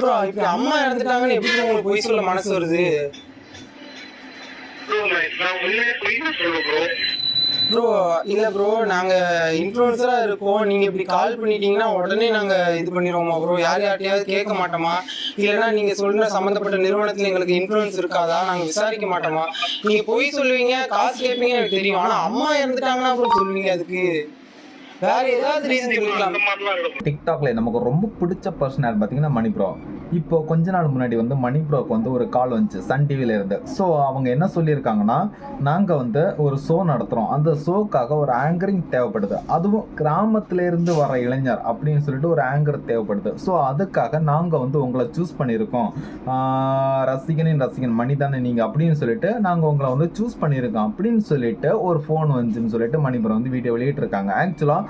Bro இப்போ அம்மா இறந்துட்டாங்கன்னு எப்படி உங்களுக்கு பொய் சொல்ல மனசு வருது? ப்ரோ இல்ல ப்ரோ நாங்க இன்ஃப்ளூயன்சரா இருக்கோம். நீங்க இப்படி கால் பண்ணிட்டீங்கன்னா உடனே நாங்க இது பண்ணிடுவோமா ப்ரோ யார் யார்ட்டையாவது கேட்க மாட்டோமா? இல்லைன்னா நீங்க சொல்ற சம்பந்தப்பட்ட நிறுவனத்துல எங்களுக்கு இன்ஃப்ளூயன்ஸ் இருக்காதா? நாங்க விசாரிக்க மாட்டோமா? நீங்க பொய் சொல்லுவீங்க காசு கேட்பீங்க எனக்கு தெரியும். ஆனா அம்மா இறந்துட்டாங்கன்னா ப்ரோ சொல்லுவீங்க அதுக்கு. வேற ஏதாவது ரீசன். டிக்டாக்ல நமக்கு ரொம்ப பிடிச்ச பர்சன் யார் பார்த்தீங்கன்னா மணி ப்ரோ இப்போ கொஞ்ச நாள் முன்னாடி வந்து மணி ப்ரோக்கு வந்து ஒரு கால் வந்துச்சு சன் டிவில இருந்து. ஸோ அவங்க என்ன சொல்லியிருக்காங்கன்னா நாங்கள் வந்து ஒரு ஷோ நடத்துகிறோம் அந்த ஷோக்காக ஒரு ஆங்கரிங் தேவைப்படுது. அதுவும் கிராமத்துல இருந்து வர இளைஞர் அப்படின்னு சொல்லிட்டு ஒரு ஆங்கர் தேவைப்படுது. ஸோ அதுக்காக நாங்கள் வந்து உங்களை சூஸ் பண்ணியிருக்கோம். ரசிகனின் ரசிகன் மணி தானே நீங்கள் அப்படின்னு சொல்லிட்டு நாங்கள் உங்களை வந்து சூஸ் பண்ணியிருக்கோம் அப்படின்னு சொல்லிட்டு ஒரு ஃபோன் வந்துச்சுன்னு சொல்லிட்டு மணி ப்ரோ வந்து வீடியோ வெளியிட்டிருக்காங்க. ஆக்சுவலாக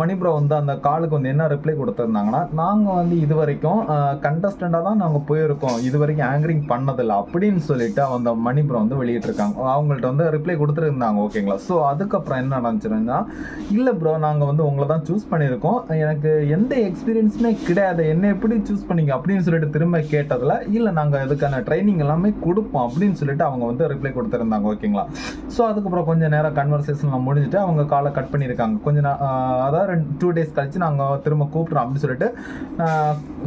மணி ப்ரோ வந்து அந்த காலுக்கு வந்து என்ன ரிப்ளை கொடுத்துருந்தாங்கன்னா நாங்கள் வந்து இது வரைக்கும் கண்டஸ்டண்டாக தான் நாங்கள் போயிருக்கோம். இது வரைக்கும் ஆங்கரிங் பண்ணதில்லை. அப்படின்னு சொல்லிட்டு அந்த மணி ப்ரோ வந்து வெளியிட்டிருக்காங்க. அவங்கள்ட்ட வந்து ரிப்ளை கொடுத்துருந்தாங்க ஓகேங்களா? ஸோ அதுக்கப்புறம் என்ன நடந்துச்சுன்னா இல்லை ப்ரோ நாங்கள் வந்து உங்களை தான் சூஸ் பண்ணியிருக்கோம். எனக்கு எந்த எக்ஸ்பீரியன்ஸுமே கிடையாது. என்ன எப்படி சூஸ் பண்ணீங்க? அப்படின்னு சொல்லிட்டு திரும்ப கேட்டதில் இல்லை நாங்கள் இதுக்கான ட்ரைனிங் எல்லாமே கொடுப்போம். அப்படின்னு சொல்லிட்டு அவங்க வந்து ரிப்ளை கொடுத்துருந்தாங்க ஓகேங்களா? ஸோ அதுக்கப்புறம் கொஞ்சம் நேரம் கன்வர்சேஷன்லாம் முடிஞ்சுட்டு அவங்க காலை கட் பண்ணியிருக்காங்க. கொஞ்சம் அதாவது ரெண்டு டூ டேஸ் கழிச்சு நாங்கள் திரும்ப கூப்பிட்றோம் அப்படின்னு சொல்லிட்டு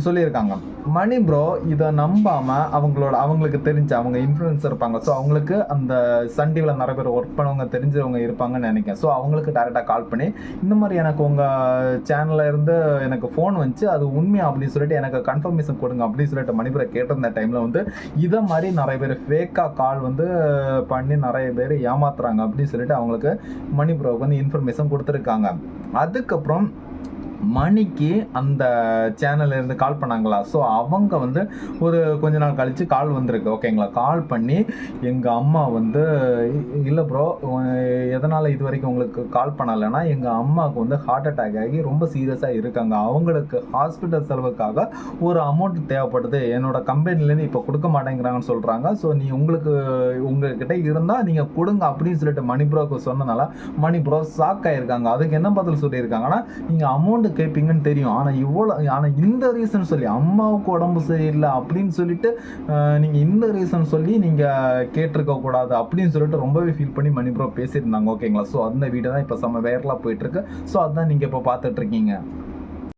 சொல்லியிருக்காங்க. மணி ப்ரோ இதை நம்பாமல் அவங்களோட அவங்களுக்கு தெரிஞ்ச அவங்க இன்ஃப்ளூயன்ஸ் இருப்பாங்க. ஸோ அவங்களுக்கு அந்த சன் டிவியில் நிறைய பேர் ஒர்க் பண்ணவங்க தெரிஞ்சவங்க இருப்பாங்கன்னு நினைக்கிறேன். ஸோ அவங்களுக்கு டேரெக்டாக கால் பண்ணி இந்த மாதிரி எனக்கு உங்கள் சேனலில் இருந்து எனக்கு ஃபோன் வந்துச்சு அது உண்மையா அப்படின்னு சொல்லிட்டு எனக்கு கன்ஃபர்மேஷன் கொடுங்க அப்படின்னு சொல்லிட்டு மணிபுரை கேட்டிருந்த டைமில் வந்து இதை மாதிரி நிறைய பேர் ஃபேக்காக கால் வந்து பண்ணி நிறைய பேர் ஏமாத்துறாங்க அப்படின்னு சொல்லிட்டு அவங்களுக்கு மணிபுரோவுக்கு வந்து இன்ஃபர்மேஷன் கொடுத்துருக்காங்க. அதுக்கப்புறம் மணிக்கு அந்த சேனல்ல இருந்து கால் பண்ணாங்களா? ஸோ அவங்க வந்து ஒரு கொஞ்ச நாள் கழிச்சு கால் வந்திருக்கு. ஓகேங்களா கால் பண்ணி எங்கள் அம்மா வந்து இல்லை ப்ரோ எதனால் இது வரைக்கும் உங்களுக்கு கால் பண்ணலைன்னா எங்கள் அம்மாவுக்கு வந்து ஹார்ட் அட்டாக் ஆகி ரொம்ப சீரியஸாக இருக்காங்க. அவங்களுக்கு ஹாஸ்பிட்டல் செலவுக்காக ஒரு அமௌண்ட் தேவைப்படுது. என்னோட கம்பெனிலேருந்து இப்போ கொடுக்க மாட்டேங்கிறாங்கன்னு சொல்கிறாங்க ஸோ நீ உங்களுக்கு உங்ககிட்ட இருந்தால் நீங்கள் கொடுங்க அப்படின்னு சொல்லிட்டு மணி ப்ரோக்கு சொன்னனால மணி ப்ரோ ஷாக் ஆயிருக்காங்க. அதுக்கு என்ன பதில் சொல்லியிருக்காங்கன்னா நீங்கள் அமௌண்ட் கேட்பீங்கன்னு தெரியும். ஆனால் இவ்வளோ ஆனால் இந்த ரீசன் சொல்லி அம்மாவுக்கு உடம்பு சரியில்லை அப்படின்னு சொல்லிட்டு நீங்கள் இந்த ரீசன் சொல்லி நீங்கள் கேட்டிருக்க கூடாது அப்படின்னு சொல்லிட்டு ரொம்பவே ஃபீல் பண்ணி மணி ப்ரோ பேசியிருந்தாங்க. ஓகேங்களா ஸோ அந்த வீடியோ தான் இப்போ செம்ம வைரலாக போயிட்டுருக்கு. ஸோ அதான் நீங்கள் இப்போ பார்த்துட்ருக்கீங்க